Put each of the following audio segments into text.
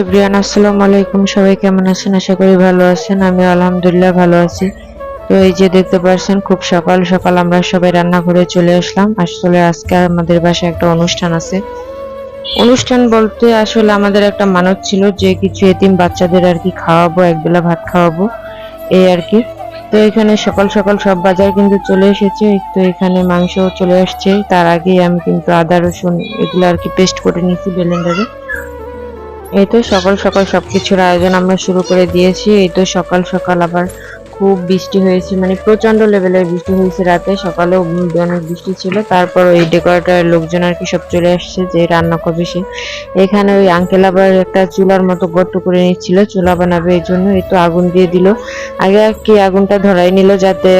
Everyone আসসালামু আলাইকুম। সবাই কেমন আছেন? আশা করি ভালো আছেন। আমি আলহামদুলিল্লাহ ভালো আছি। তো এই যে দেখতে পাচ্ছেন, খুব সকাল সকাল আমরা সবাই রান্না করে চলে আসলাম। আসলে আজকে আমাদের বাসায় একটা অনুষ্ঠান আছে। অনুষ্ঠান বলতে আসলে আমাদের একটা মানত ছিল যে কিছু এতিম বাচ্চাদের আর কি খাওয়াবো, একবেলা ভাত খাওয়াবো, এই আর কি। তো এখানে সকাল সকাল সব বাজার কিন্তু চলে এসেছে। তো এখানে মাংস চলে আসছে। তার আগেই আমি কিন্তু আদা, রসুন এগুলো আর কি পেস্ট করে নিয়েছি ব্লেন্ডারে এই তো সকাল সকাল সব কিছুর আয়োজন আমরা শুরু করে দিয়েছি। এই তো সকাল সকাল আবার খুব বৃষ্টি হয়েছে মানে প্রচণ্ড লেভেলের বৃষ্টি হয়েছে রাতে। সকালেও অনেক বৃষ্টি ছিল। তারপর ওই ডেকোরেটর লোকজন আর কি সব চলে আসছে যে রান্না করবে সে। এখানে ওই আঙ্কেল আবার একটা চুলার মতো গর্ত করে নিচ্ছিল, চুলা বানাবে এই জন্য। এই তো আগুন দিয়ে দিল। আগে আর কি আগুনটা ধরাই নিল যাতে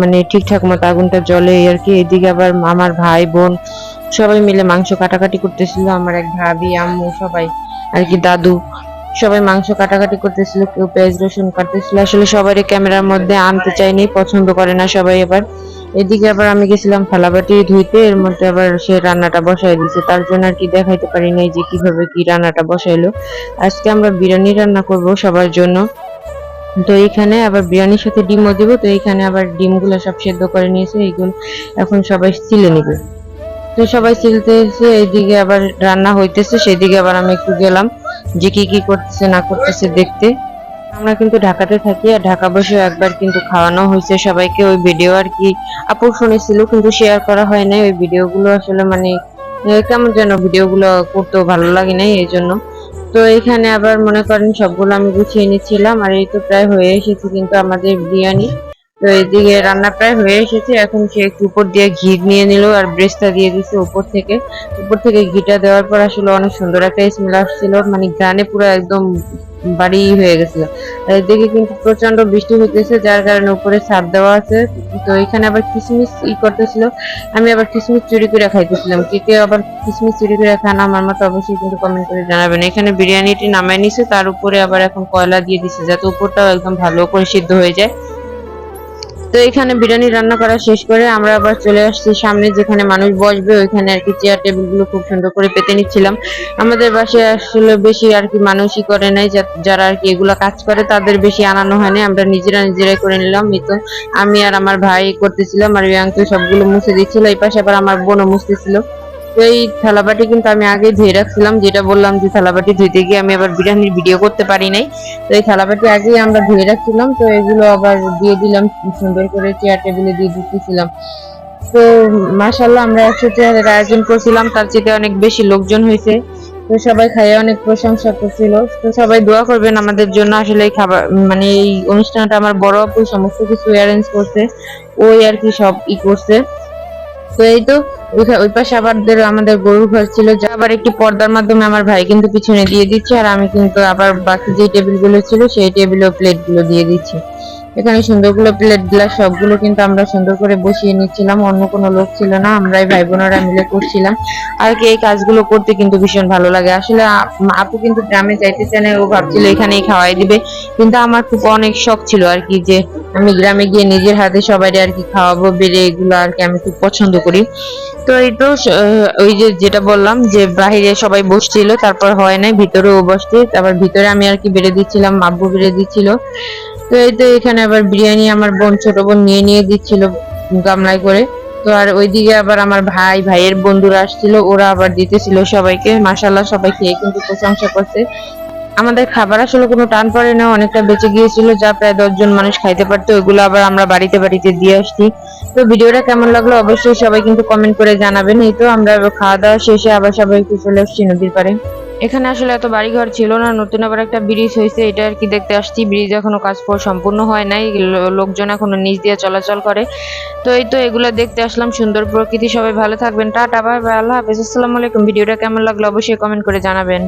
মানে ঠিকঠাক মতো আগুনটা এই আর কি। এদিকে আবার আমার ভাই বোন সবাই মিলে মাংস কাটাকাটি করতেছিল। আমার এক ভাবি, আম্মু সবাই। আর কি দাদু। সবাই মাংস কাটাকাটি করতেছিল, কেউ পেঁয়াজ রসুন কাটতেছিল। আসলে সবারই ক্যামেরার মধ্যে আনতে চাইনি, পছন্দ করে না সবাই এবার। এদিকে আবার আমি গেছিলাম থালাবাটি ধুইতে, এর মধ্যে আবার সে রান্নাটা বসাই দিছে। তার জন্য আর কি দেখাইতে পারি নাই যে কীভাবে কি রান্নাটা বসাইলো। আজকে আমরা বিরিয়ানি রান্না করব সবার জন্য। তো এইখানে আবার বিরিয়ানির সাথে ডিমও দিব, তো এইখানে আবার ডিমগুলো সব সেদ্ধ করে নিয়েছে, এইগুলো এখন সবাই সিলে নিবে। তো সবাই সিলতেছে এইদিকে আবার রান্না হইতেছে সেদিকে আবার আমি একটু গেলাম যে কি কি করতেছে, না করতেছে দেখতে। আমরা কিন্তু ঢাকাতে থাকি আর ঢাকা বসে একবার কিন্তু খাওয়ানো হয়েছে সবাইকে। ওই ভিডিও আর কি আপু শুনেছিল কিন্তু শেয়ার করা হয় নাই। ওই ভিডিওগুলো আসলে মানে কেমন যেন ভিডিওগুলো করতেও ভালো লাগে নাই এই জন্য। তো এখানে আবার মনে করেন সবগুলো আমি গুছিয়ে নিচ্ছিলাম, আর এই তো প্রায় হয়ে এসেছে কিন্তু আমাদের বিরিয়ানি। তো এইদিকে রান্না প্রায় হয়ে এসেছে। এখন সে একটু উপর দিয়ে ঘি নিয়ে নিল আর ব্রেস্টটা দিয়ে দিচ্ছে উপর থেকে। উপর থেকে ঘিটা দেওয়ার পর আসলে অনেক সুন্দর একটা স্মেল আসছিল। মানে গ্রানে পুরো একদম বাড়ি হয়ে গেছিল। এদিকে কিন্তু প্রচণ্ড বৃষ্টি হইতেছে, যার কারণে উপরে ছাদ দেওয়া আছে। তো এখানে আবার কিসমিস ই করতেছিল। আমি আবার কিসমিস চুরি করে খাইতেছিলাম। কে কে আবার কিসমিস চুরি করে খান আমার মতো অবশ্যই কিন্তু কমেন্ট করে জানাবেন। এখানে বিরিয়ানিটি নামায় নিছে, তার উপরে আবার এখন কয়লা দিয়ে দিছে, যাতে উপরটাও একদম ভালো করে সিদ্ধ হয়ে যায়। তো এখানে বিরিয়ানি রান্না করা শেষ করে আমরা আবার চলে আসছি সামনে যেখানে মানুষ বসবে, ওইখানে আর কি চেয়ার টেবিলগুলো খুব সুন্দর করে পেতে নিচ্ছিলাম। আমাদের বাসায় আসলে বেশি আর কি মানুষই করে নাই যারা আর কি এগুলো কাজ করে তাদের বেশি আনানো হয় আমরা নিজেরা নিজেরাই করে নিলাম। তো আমি আর আমার ভাই করতেছিলাম আর ইয়াংকে সবগুলো মুছে দিচ্ছিল, এই পাশে আবার আমার বোনও মুছতেছিল। এই থালাবাটি কিন্তু আমি আগে ধুয়ে রাখছিলাম, যেটা বললাম যে থালাবাটি ধুইতে গিয়ে আমি আবার বিরিয়ানির ভিডিও করতে পারি নাই। তো এই থালাবাটি আগেই আমরা ধুয়ে রাখছিলাম, তো এগুলো আবার দিয়ে দিলাম, সুন্দর করে চেয়ার টেবিলে দিয়ে দিতেছিলাম। তো মাশাল্লাহ আমরা একশো চেয়ারের আয়োজন করছিলাম, তার চেয়ে অনেক বেশি লোকজন হয়েছে। তো সবাই খাইয়ে অনেক প্রশংসা করছিল। তো সবাই দোয়া করবেন আমাদের জন্য, আসলে এই খাবার মানে এই অনুষ্ঠানটা আমার বড় আপু সমস্ত কিছু অ্যারেঞ্জ করছে। ওই আর কি সব ই করছে। এই তো ওই পাশে আবার আমাদের গরুর ঘর ছিল, যা আবার একটি পর্দার মাধ্যমে আমার ভাই কিন্তু পিছনে দিয়ে দিচ্ছে, আর আমি কিন্তু আবার বাকি যে টেবিলগুলো ছিল, সেই টেবিল ও প্লেটগুলো দিয়ে দিচ্ছি। এখানে সুন্দরগুলো প্লেট গ্লাস সবগুলো কিন্তু আমরা সুন্দর করে বসিয়ে নিচ্ছিলাম, অন্য কোনো লোক ছিল না, আমরাই ভাই বোনেরা মিলে করছিলাম। আর কি এই কাজগুলো করতে কিন্তু ভীষণ ভালো লাগে। আসলে আপু কিন্তু গ্রামে যাইতে চায় না, ও ভাবছিল এখানেই খাওয়াই দিবে। কিন্তু আমার খুব অনেক শখ ছিল আর কি যে, আমি গ্রামে গিয়ে নিজের হাতে সবাই আর কি খাওয়াবো, বেড়ে এগুলো আর কি আমি খুব পছন্দ করি। তো এই তো ওই যে যেটা বললাম যে, বাহিরে সবাই বসছিল, তারপর হয় নাই, ভিতরেও বসতে তারপর ভিতরে আমি আর কি বেড়ে দিচ্ছিলাম, আব্বু বেড়ে দিচ্ছিল। তো এই তো এখানে আবার বিরিয়ানি আমার বোন, ছোট বোন নিয়ে নিয়ে দিচ্ছিল গামলায় করে। তো আর ওইদিকে আবার আমার ভাই, ভাইয়ের বন্ধুরা আসছিল, ওরা আবার দিতেছিল সবাইকে। মাসাল্লাহ সবাই খেয়ে কিন্তু প্রশংসা করছে। আমাদের খাবার আসলে কোনো টান পড়ে না, অনেকটা বেঁচে গিয়েছিল, যা প্রায় দশজন মানুষ খাইতে পারতো ওইগুলো আবার আমরা বাড়িতে বাড়িতে দিয়ে আসছি। তো ভিডিওটা কেমন লাগল অবশ্যই সবাই কিন্তু কমেন্ট করে জানাবেন। এই তো আমরা খাওয়া দাওয়া শেষে আবার সবাই একটু চলে আসছি নদীর পাড়ে। এখানে আসলে এত বাড়ি ঘর ছিল না, নতুন আবার একটা ব্রিজ হয়েছে, এটা আর কি দেখতে আসছি। ব্রিজ এখনও কাজ পর সম্পূর্ণ হয় নাই লোকজন এখনও নিচ দিয়ে চলাচল করে। তো এই তো এগুলো দেখতে আসলাম, সুন্দর প্রকৃতি, সবাই ভালো থাকবেন, টাটা, বাই বাই, আল্লাহ হাফেজ, আসসালামু আলাইকুম। ভিডিওটা কেমন লাগল অবশ্যই কমেন্ট করে জানাবেন।